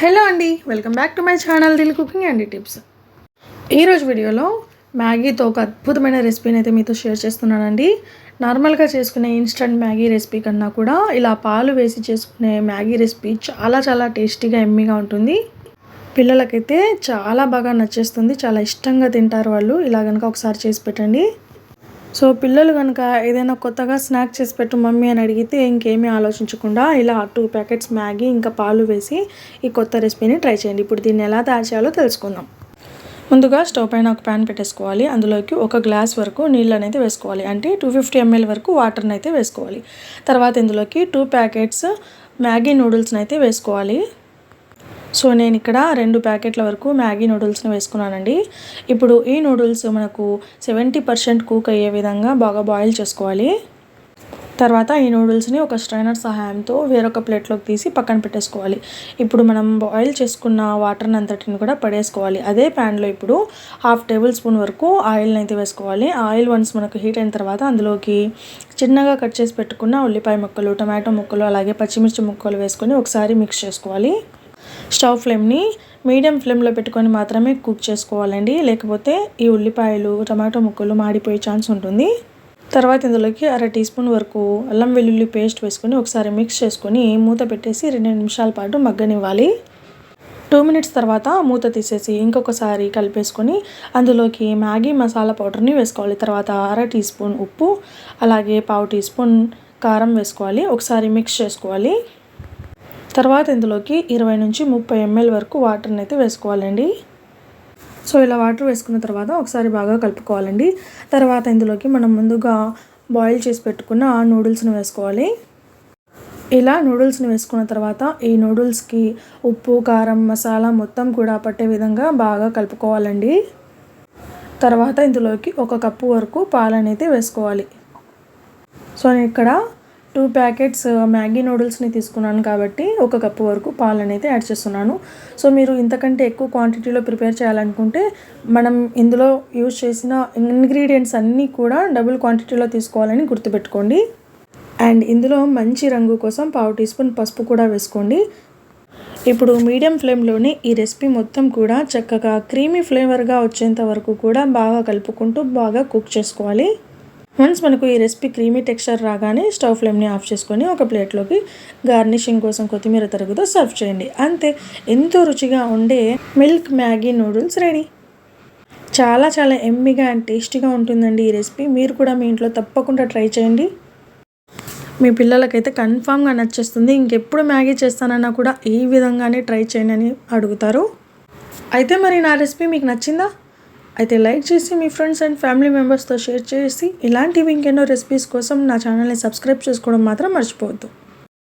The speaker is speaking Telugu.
హలో అండి welcome back to my channel Dil cooking and tips. ఈరోజు వీడియోలో మ్యాగీతో ఒక అద్భుతమైన రెసిపీని అయితే మీతో షేర్ చేస్తున్నానండి. నార్మల్గా చేసుకునే ఇన్స్టంట్ మ్యాగీ రెసిపీ కన్నా కూడా ఇలా పాలు వేసి చేసుకునే మ్యాగీ రెసిపీ చాలా చాలా టేస్టీగా ఎమ్మీగా ఉంటుంది. పిల్లలకైతే చాలా బాగా నచ్చేస్తుంది చాలా ఇష్టంగా తింటారు వాళ్ళు. ఇలా కనుక ఒకసారి చేసి పెట్టండి. సో పిల్లలు కనుక ఏదైనా కొత్తగా స్నాక్ చేసి పెట్టు మమ్మీ అని అడిగితే ఇంకేమీ ఆలోచించకుండా ఇలా టూ ప్యాకెట్స్ మ్యాగీ ఇంకా పాలు వేసి ఈ కొత్త రెసిపీని ట్రై చేయండి. ఇప్పుడు దీన్ని ఎలా తయారు చేయాలో తెలుసుకుందాం. ముందుగా స్టవ్ పైన ఒక ప్యాన్ పెట్టేసుకోవాలి. అందులోకి ఒక గ్లాస్ వరకు నీళ్ళు అనేది వేసుకోవాలి. అంటే టూ ఫిఫ్టీ ఎంఎల్ వరకు వాటర్ని అయితే వేసుకోవాలి. తర్వాత ఇందులోకి టూ ప్యాకెట్స్ మ్యాగీ నూడిల్స్ని అయితే వేసుకోవాలి. సో నేను ఇక్కడ రెండు ప్యాకెట్ల వరకు మ్యాగీ నూడిల్స్ని వేసుకున్నానండి. ఇప్పుడు ఈ నూడిల్స్ మనకు సెవెంటీ పర్సెంట్ కుక్ అయ్యే విధంగా బాగా బాయిల్ చేసుకోవాలి. తర్వాత ఈ నూడిల్స్ని ఒక స్ట్రైనర్ సహాయంతో వేరొక ప్లేట్లోకి తీసి పక్కన పెట్టేసుకోవాలి. ఇప్పుడు మనం బాయిల్ చేసుకున్న వాటర్ని అంతటిని కూడా పడేసుకోవాలి. అదే ప్యాన్లో ఇప్పుడు హాఫ్ టేబుల్ స్పూన్ వరకు ఆయిల్ని అయితే వేసుకోవాలి. ఆయిల్ వన్స్ మనకు హీట్ అయిన తర్వాత అందులోకి చిన్నగా కట్ చేసి పెట్టుకున్న ఉల్లిపాయ ముక్కలు టమాటో ముక్కలు అలాగే పచ్చిమిర్చి ముక్కలు వేసుకొని ఒకసారి మిక్స్ చేసుకోవాలి. స్టవ్ ఫ్లేమ్ని మీడియం ఫ్లేమ్లో పెట్టుకొని మాత్రమే కుక్ చేసుకోవాలండి. లేకపోతే ఈ ఉల్లిపాయలు టమాటో ముక్కలు మాడిపోయే ఛాన్స్ ఉంటుంది. తర్వాత ఇందులోకి అర టీ స్పూన్ వరకు అల్లం వెల్లుల్లి పేస్ట్ వేసుకొని ఒకసారి మిక్స్ చేసుకొని మూత పెట్టేసి రెండు నిమిషాల పాటు మగ్గనివ్వాలి. టూ మినిట్స్ తర్వాత మూత తీసేసి ఇంకొకసారి కలిపేసుకొని అందులోకి మ్యాగీ మసాలా పౌడర్ని వేసుకోవాలి. తర్వాత అర టీ స్పూన్ ఉప్పు అలాగే పావు టీ స్పూన్ కారం వేసుకోవాలి. ఒకసారి మిక్స్ చేసుకోవాలి. తర్వాత ఇందులోకి ఇరవై నుంచి ముప్పై ఎంఎల్ వరకు వాటర్ని అయితే వేసుకోవాలండి. సో ఇలా వాటర్ వేసుకున్న తర్వాత ఒకసారి బాగా కలుపుకోవాలండి. తర్వాత ఇందులోకి మనం ముందుగా బాయిల్ చేసి పెట్టుకున్న ఆ నూడిల్స్ని వేసుకోవాలి. ఇలా నూడిల్స్ని వేసుకున్న తర్వాత ఈ నూడిల్స్కి ఉప్పు కారం మసాలా మొత్తం కూడా పట్టే విధంగా బాగా కలుపుకోవాలండి. తర్వాత ఇందులోకి ఒక కప్పు వరకు పాలనైతే వేసుకోవాలి. సో నేను ఇక్కడ టూ ప్యాకెట్స్ మ్యాగీ నూడిల్స్ని తీసుకున్నాను కాబట్టి ఒక కప్పు వరకు పాలు అనేది యాడ్ చేస్తున్నాను. సో మీరు ఇంతకంటే ఎక్కువ క్వాంటిటీలో ప్రిపేర్ చేయాలనుకుంటే మనం ఇందులో యూజ్ చేసిన ఇంగ్రీడియంట్స్ అన్నీ కూడా డబుల్ క్వాంటిటీలో తీసుకోవాలని గుర్తుపెట్టుకోండి. అండ్ ఇందులో మంచి రంగు కోసం పావు టీ స్పూన్ పసుపు కూడా వేసుకోండి. ఇప్పుడు మీడియం ఫ్లేమ్లోనే ఈ రెసిపీ మొత్తం కూడా చక్కగా క్రీమీ ఫ్లేవర్గా వచ్చేంత వరకు కూడా బాగా కలుపుకుంటూ బాగా కుక్ చేసుకోవాలి. వన్స్ మనకు ఈ రెసిపీ క్రీమీ టెక్స్చర్ రాగానే స్టవ్ ఫ్లేమ్ని ఆఫ్ చేసుకొని ఒక ప్లేట్లోకి గార్నిషింగ్ కోసం కొత్తిమీర తరుగుతో సర్వ్ చేయండి. అంతే ఎంతో రుచిగా ఉండే మిల్క్ మ్యాగీ నూడిల్స్ రెడీ చాలా చాలా ఎమ్మిగా అండ్ టేస్టీగా ఉంటుందండి ఈ రెసిపీ మీరు కూడా మీ ఇంట్లో తప్పకుండా ట్రై చేయండి. మీ పిల్లలకైతే కన్ఫామ్గా నచ్చేస్తుంది. ఇంకెప్పుడు మ్యాగీ చేస్తానన్నా కూడా ఈ విధంగానే ట్రై చేయండి అని అడుగుతారు. అయితే మరి నా రెసిపీ మీకు నచ్చిందా? అయితే లైక్ చేసి మీ ఫ్రెండ్స్ అండ్ ఫ్యామిలీ మెంబర్స్తో షేర్ చేసి ఇలాంటివి ఇంకెన్నో రెసిపీస్ కోసం నా ఛానల్ని సబ్స్క్రైబ్ చేసుకోవడం మాత్రం మర్చిపోవద్దు.